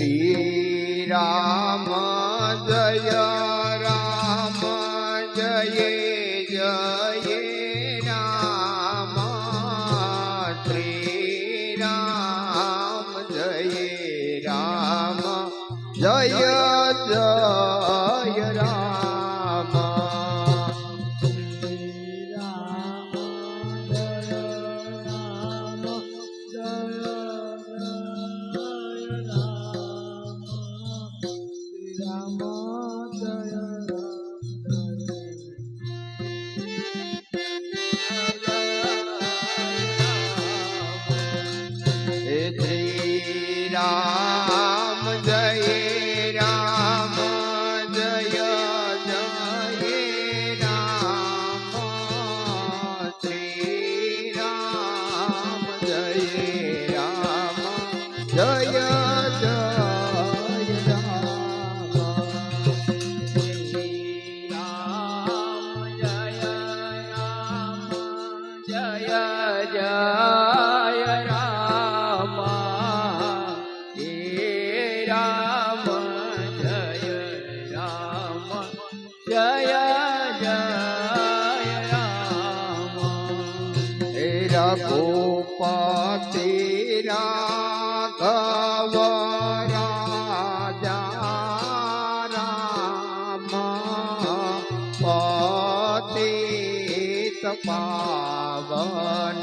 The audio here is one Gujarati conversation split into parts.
Sri Ram. પતિત પાવન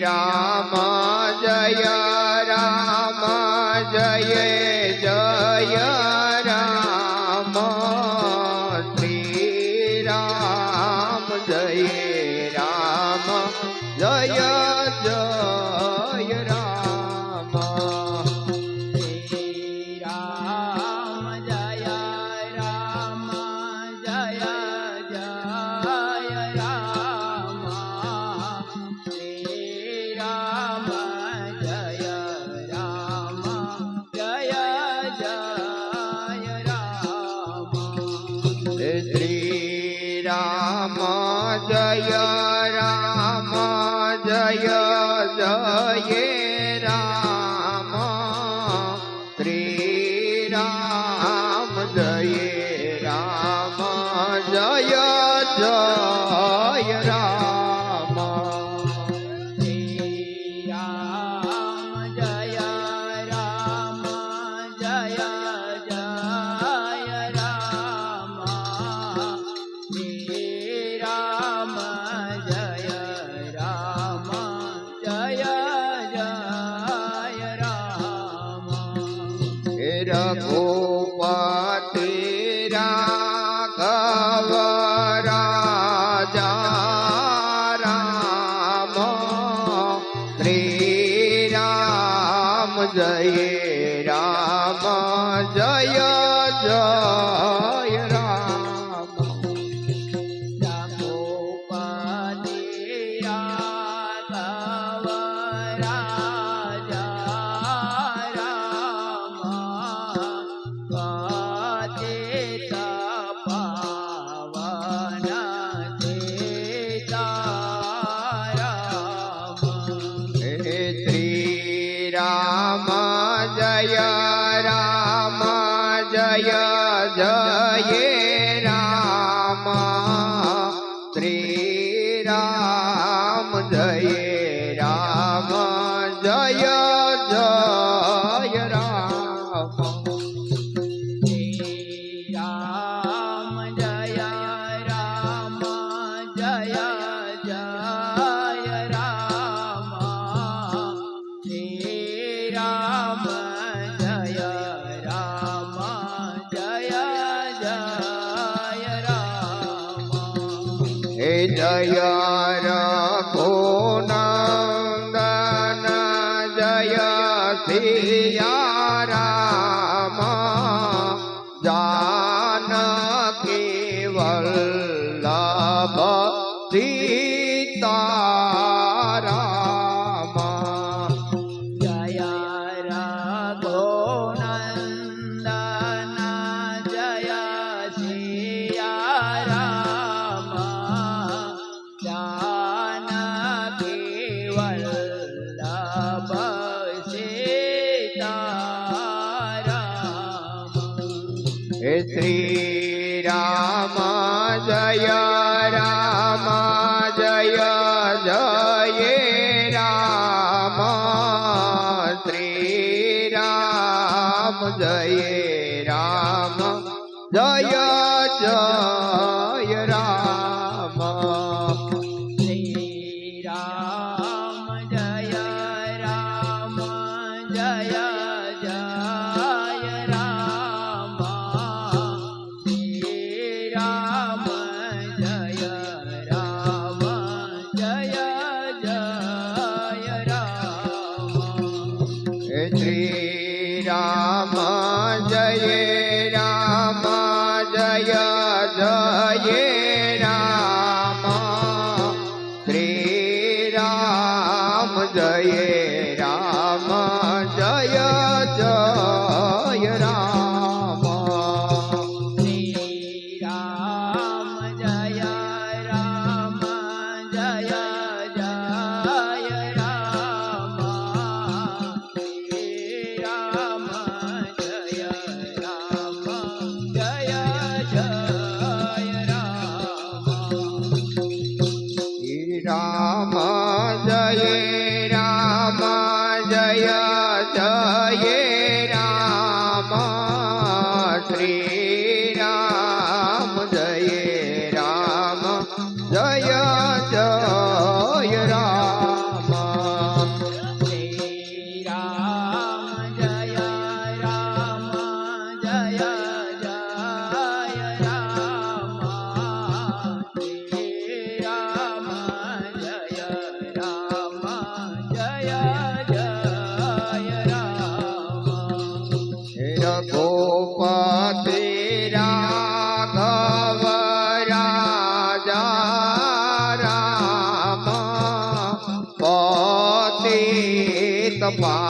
રામ જય રામ જય જય રામ જય જય why.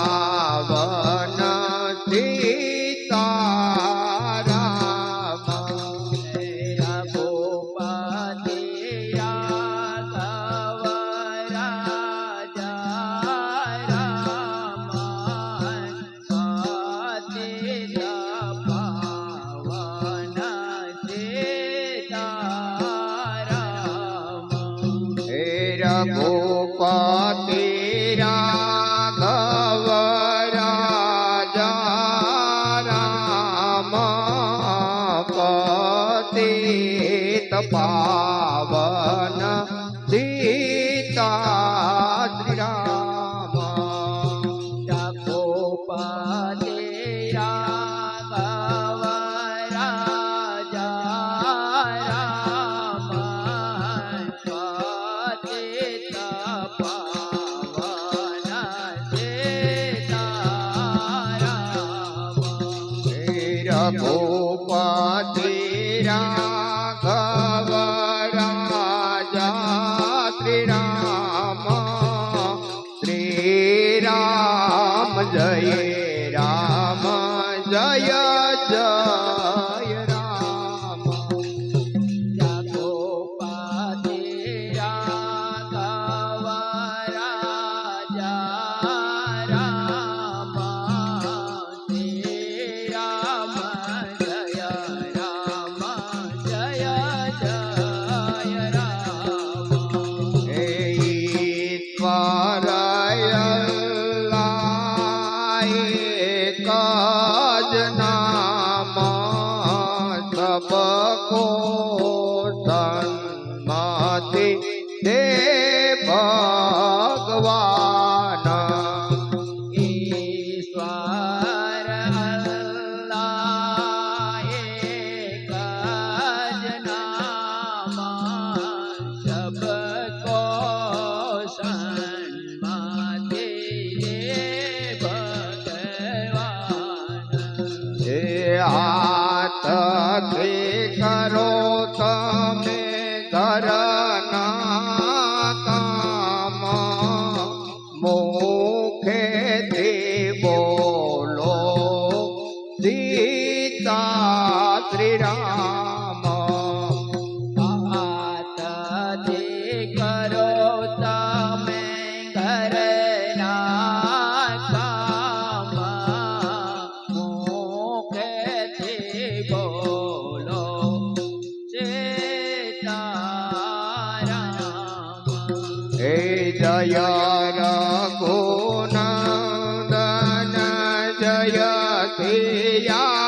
对呀。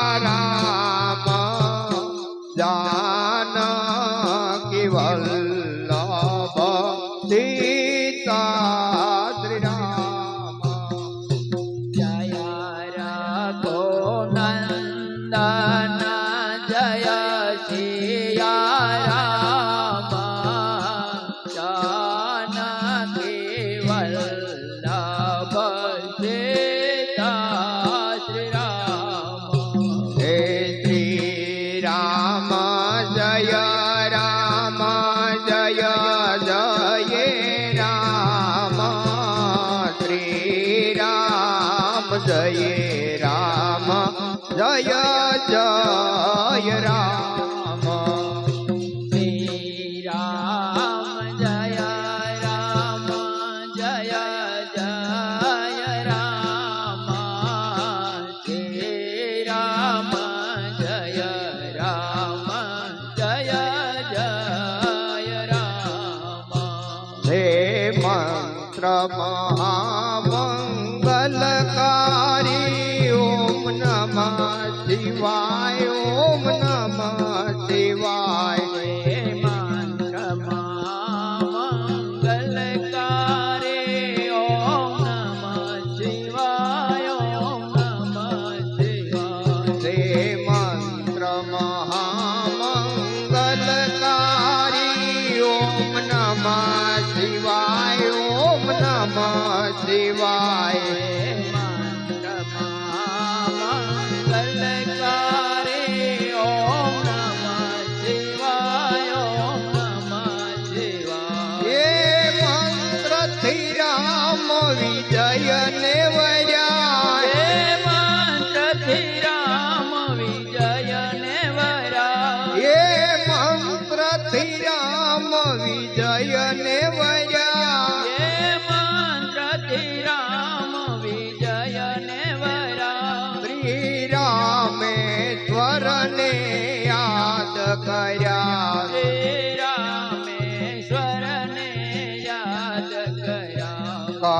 જય જય રામ মহামঙ্গ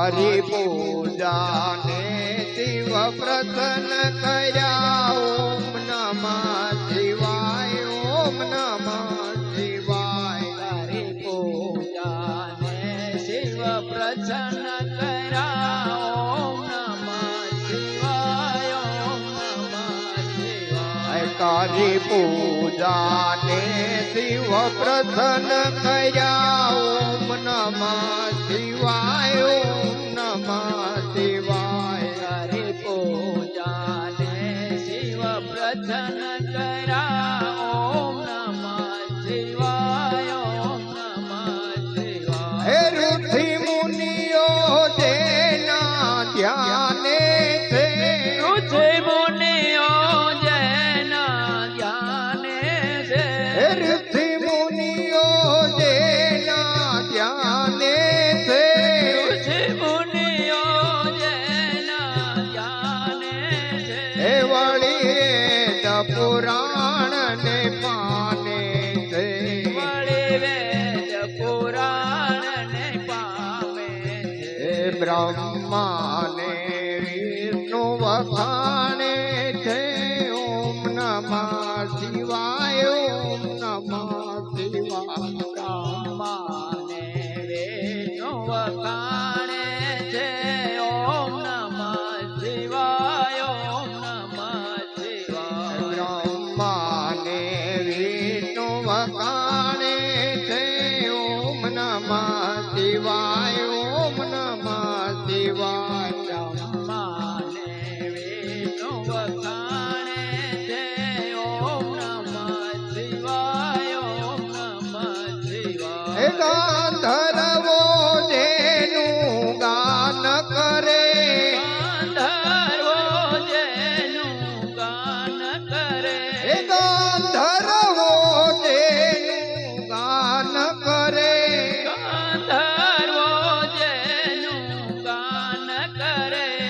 મારી પૂજાને શિવ પ્રસન્ન કર્યા. ઓમ નમઃ શિવાય, ઓમ નમઃ શિવાય. મારી પૂજાને શિવ પ્રસન્ન કર્યા. ઓમ નમઃ શિવાય, ઓમ નમઃ શિવાય. કારી પૂજાને શિવ પ્રસન્ન કર્યા. ઓમ નમઃ શિવાય 我。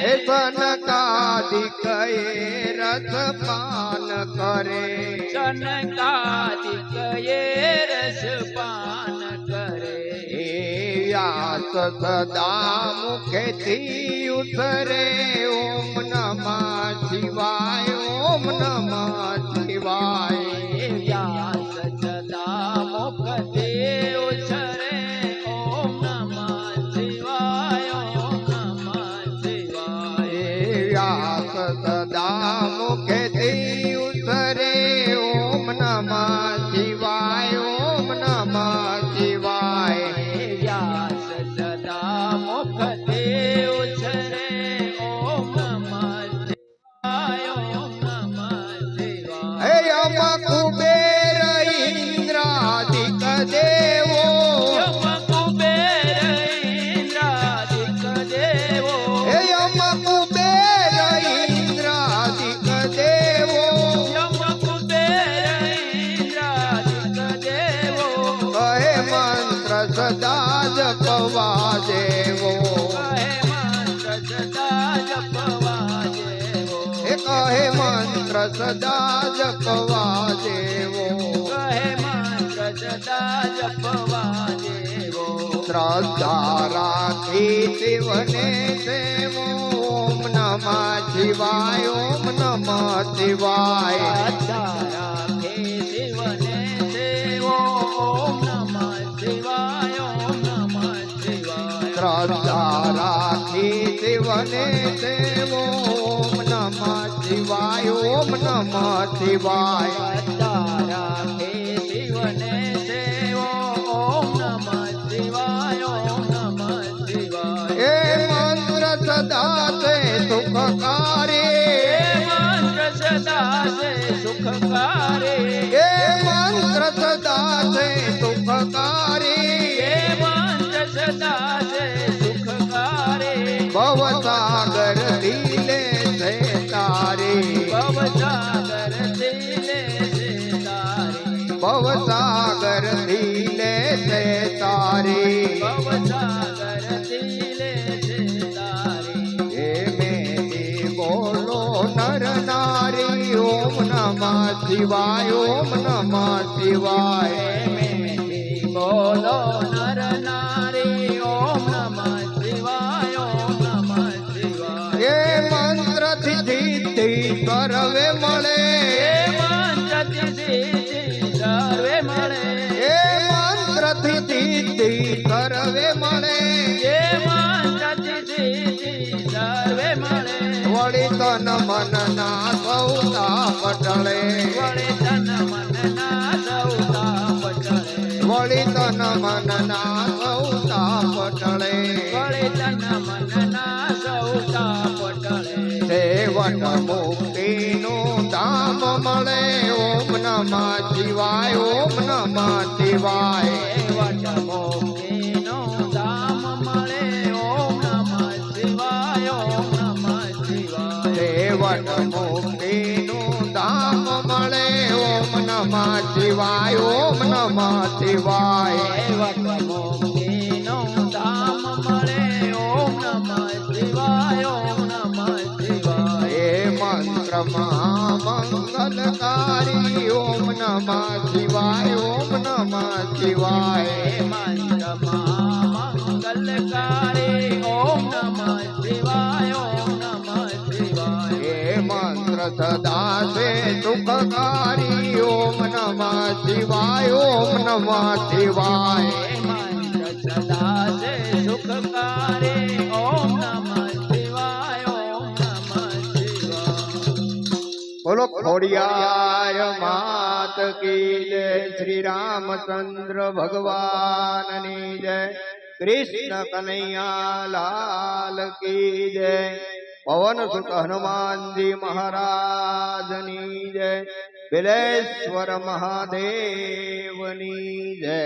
હે જનકાદિકયે રસ પાન કરે. જનકાદિકયે રસ પાન કરે. હે વ્યાસ સદા મુખેથી ઉતરે. ઓમ નમઃ શિવાય ઓમ નમઃ શિવાય. મંત્ર સદા જપવા દેવો કહે મંત્ર સદા જપવા દેવો શ્રદ્ધા રાખી શિવને દેવો ઓમ નમઃ શિવાય ઓમ નમઃ શિવાય શ્રદ્ધા રાખે શિવને દેવો ઓમ નમઃ શિવાય ઓમ નમઃ શિવાય શ્રદ્ધા રાખી શિવને ઓમ નમ શિવાય શ્રદ્ધા રાખે શિવને દેવો ઓમ નમઃ મંત્ર સદા સુખકારી. મંત્ર સદા ભવસાગર દિલે તે તારી ભવસાગર દિલે તે તારી હે મેથી બોલો નર નારી ઓમ નમઃ શિવાય ઓમ નમઃ શિવાય મેથી બોલો તન મન ના સૌતા પટળે વળે તન મન ના સૌતા પટળે સેવન મુક્તિ નું ધામ મળે ઓમ નમઃ શિવાય ઓમ નમઃ શિવાય. મોક્ષીનો ધામ ઓમ નમઃ શિવાય ઓમ નમઃ શિવાય વટ મોક્ષીનો ધામ મળે ઓમ નમઃ શિવાય ઓમ નમઃ શિવાય એ મંત્ર મહામંગલકારી ઓમ નમઃ શિવાય ઓમ નમઃ શિવાય હે મંત્રમાં મંગલકારી ઓમ નમઃ શિવાય ઓમ નમઃ શિવાય એ મંત્ર સદા છે સુખકારી ઓમ નમઃ શિવાય ઓમ નમઃ શિવાય હે મંત્ર સદા છે સુખકારી ઓમ નમઃ શિવાય ઓમ નમઃ શિવાય બોલો ખોડિયાર માત કી જય શ્રી બિલેશ્વર મહાદેવની જય